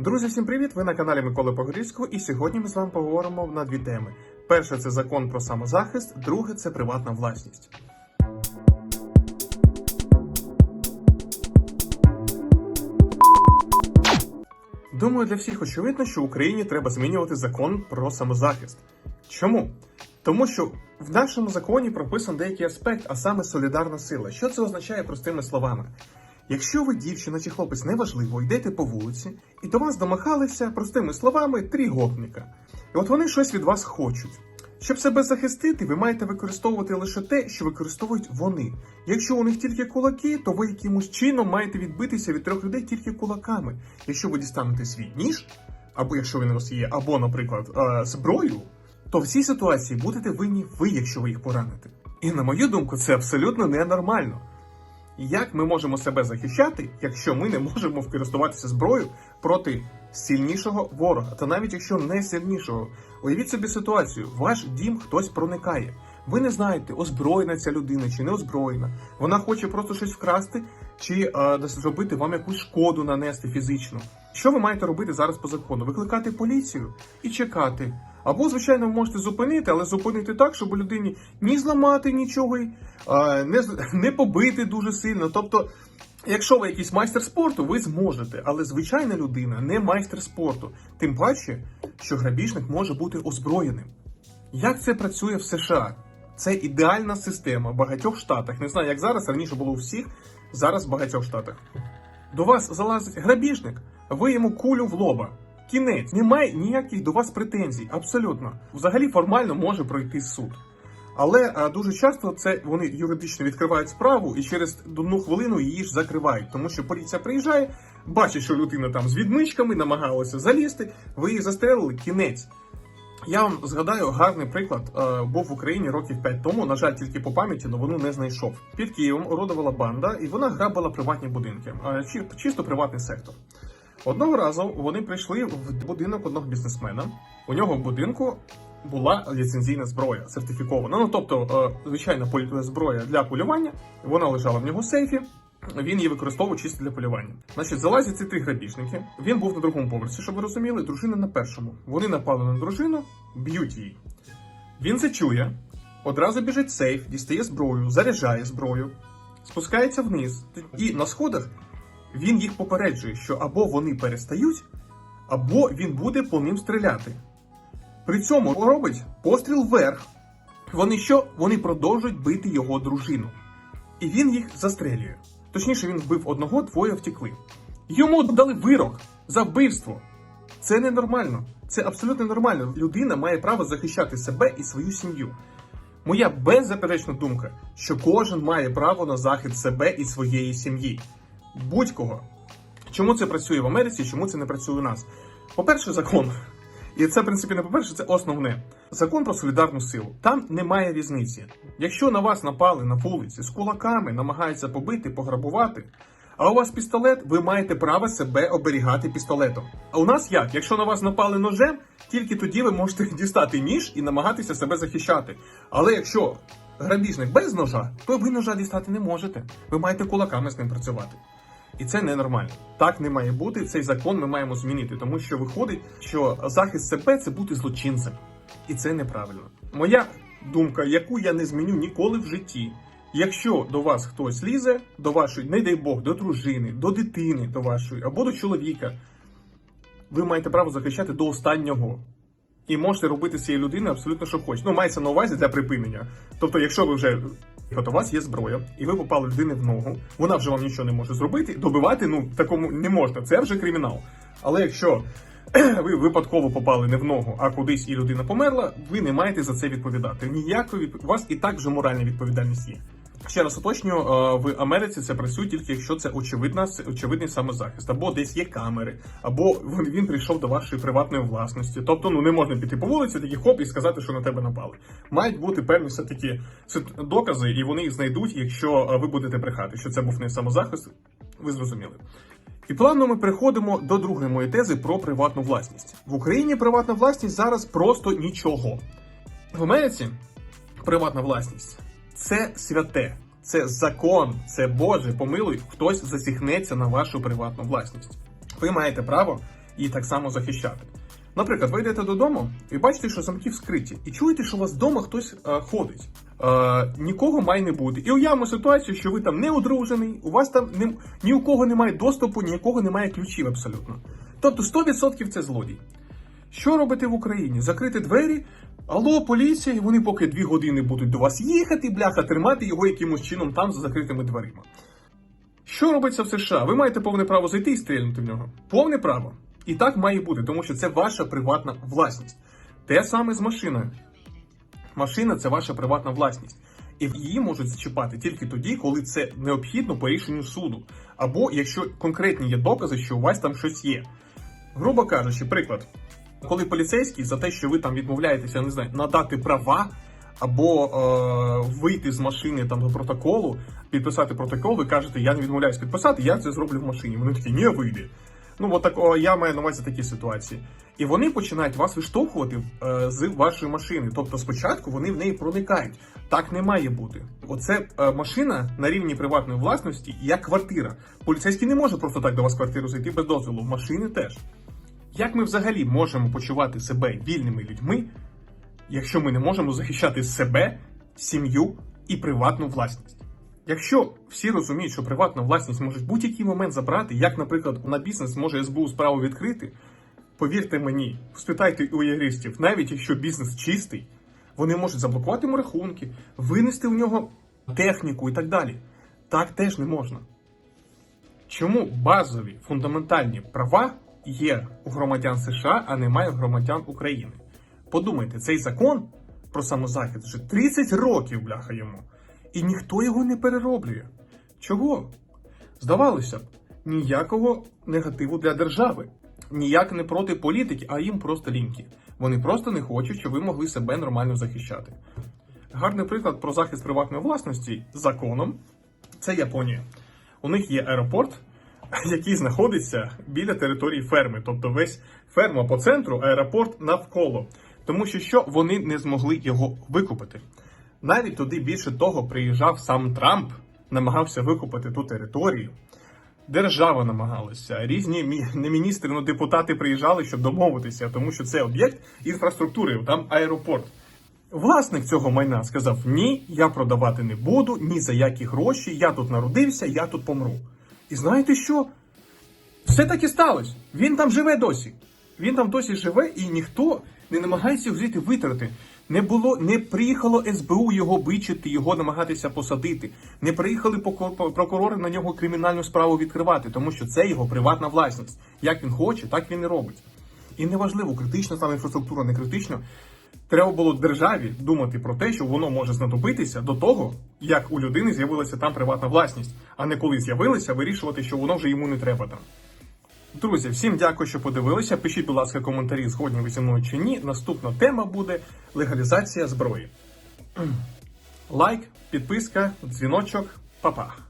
Друзі, всім привіт! Ви на каналі Миколи Погорільського, і сьогодні ми з вами поговоримо на дві теми: перше це закон про самозахист, друге це приватна власність. Думаю, для всіх очевидно, що Україні треба змінювати закон про самозахист. Чому? Тому що в нашому законі прописан деякий аспект, а саме солідарна сила. Що це означає простими словами? Якщо ви дівчина чи хлопець неважливо, йдете по вулиці, і до вас домахалися простими словами три гопника. І от вони щось від вас хочуть. Щоб себе захистити, ви маєте використовувати лише те, що використовують вони. Якщо у них тільки кулаки, то ви якимось чином маєте відбитися від трьох людей тільки кулаками. Якщо ви дістанете свій ніж, або якщо він у вас є, або, наприклад, е, зброю, то в цій ситуації будете винні ви, якщо ви їх пораните. І на мою думку, це абсолютно ненормально. Як ми можемо себе захищати, якщо ми не можемо користуватися зброєю проти сильнішого ворога, та навіть якщо не сильнішого? Уявіть собі ситуацію: ваш дім хтось проникає. Ви не знаєте, озброєна ця людина чи не озброєна. Вона хоче просто щось вкрасти чи е, зробити вам якусь шкоду нанести фізично. Що ви маєте робити зараз по закону? Викликати поліцію і чекати. Або, звичайно, ви можете зупинити, але зупинити так, щоб людині ні зламати нічого, е, не, не побити дуже сильно. Тобто, якщо ви якийсь майстер спорту, ви зможете, але звичайна людина не майстер спорту. Тим паче, що грабіжник може бути озброєним. Як це працює в США? Це ідеальна система в багатьох штатах. Не знаю, як зараз, раніше було у всіх, зараз в багатьох штатах. До вас залазить грабіжник, ви йому кулю в лоба. Кінець, немає ніяких до вас претензій, абсолютно. Взагалі формально може пройти суд. Але а, дуже часто це вони юридично відкривають справу і через одну хвилину її ж закривають, тому що поліція приїжджає, бачить, що людина там з відмичками намагалася залізти, ви її застрелили, кінець. Я вам згадаю гарний приклад. Е, був в Україні років 5 тому. На жаль, тільки по пам'яті новину не знайшов. Під Києвом орудувала банда, і вона грабила приватні будинки, е, чи- чисто приватний сектор. Одного разу вони прийшли в будинок одного бізнесмена. У нього в будинку була ліцензійна зброя, сертифікована. Ну тобто, е, звичайна зброя для полювання. Вона лежала в нього в сейфі. Він її використовував чисто для полювання. Значить, залазять ці три грабіжники. Він був на другому поверсі, щоб ви розуміли, дружина на першому. Вони напали на дружину, б'ють її. Він це чує, одразу біжить сейф, дістає зброю, заряджає зброю, спускається вниз. І на сходах він їх попереджує, що або вони перестають, або він буде по ним стріляти. При цьому робить постріл вверх. Вони що? Вони продовжують бити його дружину. І він їх застрелює. Точніше, він вбив одного, двоє втекли. Йому дали вирок за вбивство. Це ненормально. Це абсолютно нормально. Людина має право захищати себе і свою сім'ю. Моя беззаперечна думка, що кожен має право на захист себе і своєї сім'ї. Будь-кого. Чому це працює в Америці, чому це не працює у нас? По-перше, закон. І це, в принципі, не по-перше, це основне. Закон про солідарну силу. Там немає різниці. Якщо на вас напали на вулиці з кулаками, намагаються побити, пограбувати, а у вас пістолет, ви маєте право себе оберігати пістолетом. А у нас як? Якщо на вас напали ножем, тільки тоді ви можете дістати ніж і намагатися себе захищати. Але якщо грабіжник без ножа, то ви ножа дістати не можете. Ви маєте кулаками з ним працювати. І це ненормально. Так не має бути. Цей закон ми маємо змінити, тому що виходить, що захист себе це бути злочинцем. І це неправильно. Моя думка, яку я не зміню ніколи в житті. Якщо до вас хтось лізе, до вашої, не дай Бог, до дружини, до дитини, до вашої або до чоловіка, ви маєте право захищати до останнього. І можете робити з цією людиною абсолютно що хочете. Ну, мається на увазі для припинення. Тобто, якщо ви вже от у вас є зброя, і ви попали людини в ногу, вона вже вам нічого не може зробити. Добивати ну такому не можна. Це вже кримінал. Але якщо ви випадково попали не в ногу, а кудись і людина померла, ви не маєте за це відповідати. Ніякої у вас і так вже моральна відповідальність є. Ще раз уточнюю, е, в Америці це працює тільки якщо це очевидна очевидний самозахист, або десь є камери, або він, прийшов до вашої приватної власності. Тобто, ну не можна піти по вулиці, такі хоп і сказати, що на тебе напали. Мають бути певні все таки докази, і вони їх знайдуть, якщо е, ви будете брехати, що це був не самозахист. Ви зрозуміли. І плавно ми переходимо до другої моєї тези про приватну власність. В Україні приватна власність зараз просто нічого. В Америці приватна власність це святе, це закон, це Боже, помилуй, хтось засіхнеться на вашу приватну власність. Ви маєте право і так само захищати. Наприклад, ви йдете додому і бачите, що замки вскриті, і чуєте, що у вас вдома хтось е, ходить. Е, нікого має не бути. І уявимо ситуацію, що ви там не одружений, у вас там не, ні у кого немає доступу, ні у кого немає ключів абсолютно. Тобто 100% це злодій. Що робити в Україні? Закрити двері. Алло, поліція, і вони поки дві години будуть до вас їхати, бляха, тримати його якимось чином там за закритими дверима. Що робиться в США? Ви маєте повне право зайти і стрільнути в нього. Повне право. І так має бути, тому що це ваша приватна власність. Те саме з машиною. Машина це ваша приватна власність. І її можуть зачіпати тільки тоді, коли це необхідно по рішенню суду. Або якщо конкретні є докази, що у вас там щось є. Грубо кажучи, приклад, коли поліцейський за те, що ви там відмовляєтеся, не знаю, надати права або е, вийти з машини там до протоколу, підписати протокол, ви кажете, я не відмовляюсь підписати, я це зроблю в машині. Вони такі, ні, вийди. Ну, от такого я маю на увазі такі ситуації. І вони починають вас виштовхувати е, з вашої машини. Тобто спочатку вони в неї проникають. Так не має бути. Оце е, машина на рівні приватної власності, як квартира. Поліцейський не може просто так до вас в квартиру зайти без дозволу. Машини теж. Як ми взагалі можемо почувати себе вільними людьми, якщо ми не можемо захищати себе, сім'ю і приватну власність? Якщо всі розуміють, що приватну власність можуть в будь-який момент забрати, як, наприклад, на бізнес може СБУ справу відкрити, повірте мені, спитайте у юристів, навіть якщо бізнес чистий, вони можуть заблокувати йому рахунки, винести у нього техніку і так далі. Так теж не можна. Чому базові фундаментальні права є громадян США, а немає громадян України? Подумайте, цей закон про самозахист вже 30 років бляха йому, і ніхто його не перероблює. Чого? Здавалося б, ніякого негативу для держави, ніяк не проти політики, а їм просто ліньки. Вони просто не хочуть, щоб ви могли себе нормально захищати. Гарний приклад про захист приватної власності законом це Японія. У них є аеропорт, який знаходиться біля території ферми, тобто весь ферма по центру, аеропорт навколо. Тому що що вони не змогли його викупити. Навіть туди більше того приїжджав сам Трамп, намагався викупити ту територію. Держава намагалася, різні не міністри, ну депутати приїжджали, щоб домовитися, тому що це об'єкт інфраструктури, там аеропорт. Власник цього майна сказав: ні, я продавати не буду, ні за які гроші, я тут народився, я тут помру. І знаєте що? Все таки сталося. Він там живе досі. Він там досі живе, і ніхто не намагається його звідти витрати. Не було, не приїхало СБУ його бичити, його намагатися посадити. Не приїхали прокурори на нього кримінальну справу відкривати, тому що це його приватна власність. Як він хоче, так він і робить. І неважливо, критична там інфраструктура, не критична. Треба було державі думати про те, що воно може знадобитися до того, як у людини з'явилася там приватна власність, а не коли з'явилася, вирішувати, що воно вже йому не треба там. Друзі, всім дякую, що подивилися. Пишіть, будь ласка, коментарі, згодні ви зі мною чи ні. Наступна тема буде легалізація зброї. Лайк, підписка, дзвіночок, па-па.